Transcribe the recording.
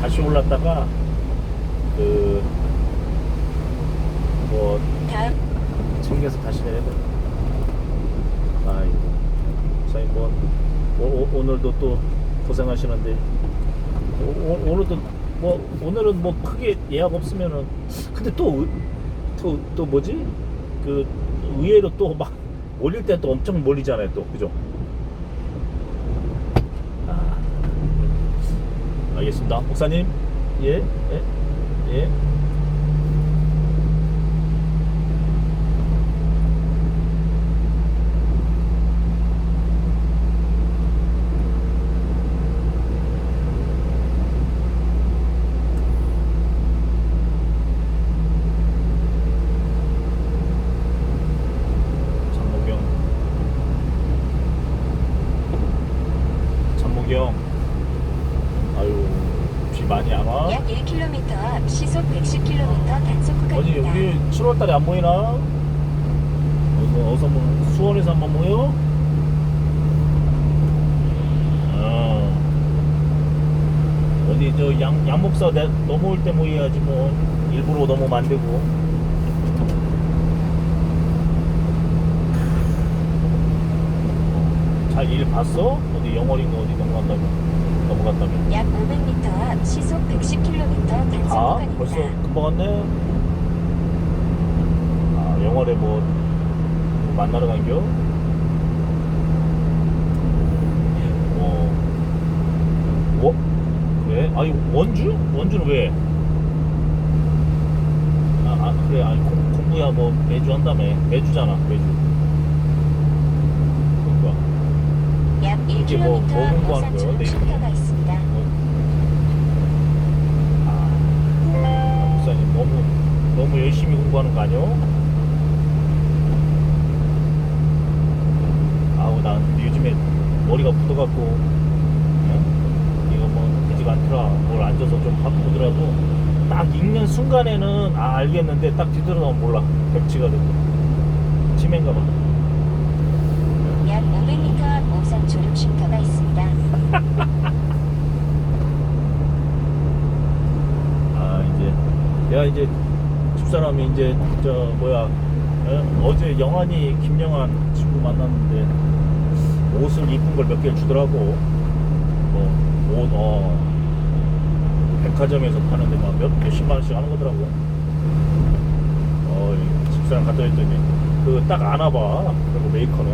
다시 올랐다가 그뭐 다음. 챙겨서 다시 내려야 돼. 아이고, 사장님 뭐 오, 오, 오늘도 또 고생하시는데. 오, 오, 오늘도 뭐 오늘은 뭐 크게 예약 없으면은. 근데 또또또 뭐지? 그 의외로 또막 올릴 때 또 엄청 몰리잖아요 또. 그죠? 아, 알겠습니다. 목사님 예 예, 예. 비 많이 안 와? 약 1km 앞 시속 110km 단속 어디 구간입니다. 우리 7월달에 안 모이나? 어서 어서 뭐 수원에서 한번 모여? 어. 어디 저양 양목사 내, 넘어올 때 모여야지 뭐 일부러 넘어면 안 되고. 잘 일 봤어? 어디 영월인가 어디 넘어간다며 넘어갔다며. 약 500m 앞 시속 110km 단속 아 구간입니다. 벌써 금방 왔네. 아 영월에 뭐, 뭐 만나러 간겨? 어. 뭐? 그래? 아니 원주? 원주는 왜? 아, 아 그래 아니 공, 공부야 뭐 매주 한다며 매주잖아 매주. 그러니까. 약 이게 1km 뭐- 뭐앞 공부하는 거예요, 내일은? 쉼터가 있습니다. 아, 목사님 너무 너무 열심히 공부하는 거 아니요? 아우 난 근데 요즘에 머리가 굳어갖고 어? 이거 뭐 되지가 않더라 뭘 앉아서 좀 하고 보더라도 딱 읽는 순간에는 아 알겠는데 딱 뒤돌아보면 몰라 백치가 되고 치매인가 봐 약 500m 앞 오산 조력 쉼터가 있습니다. 아 이제 내가 이제 집사람이 이제 저 뭐야 어? 어제 영환이 김영환 친구 만났는데 옷을 이쁜 걸 몇 개 주더라고 뭐옷 어. 백화점에서 파는데 막 몇 몇십만 원씩 하는 거더라고 어 집사람 갔다 했더니 그거 딱 안아봐 그리고 메이커는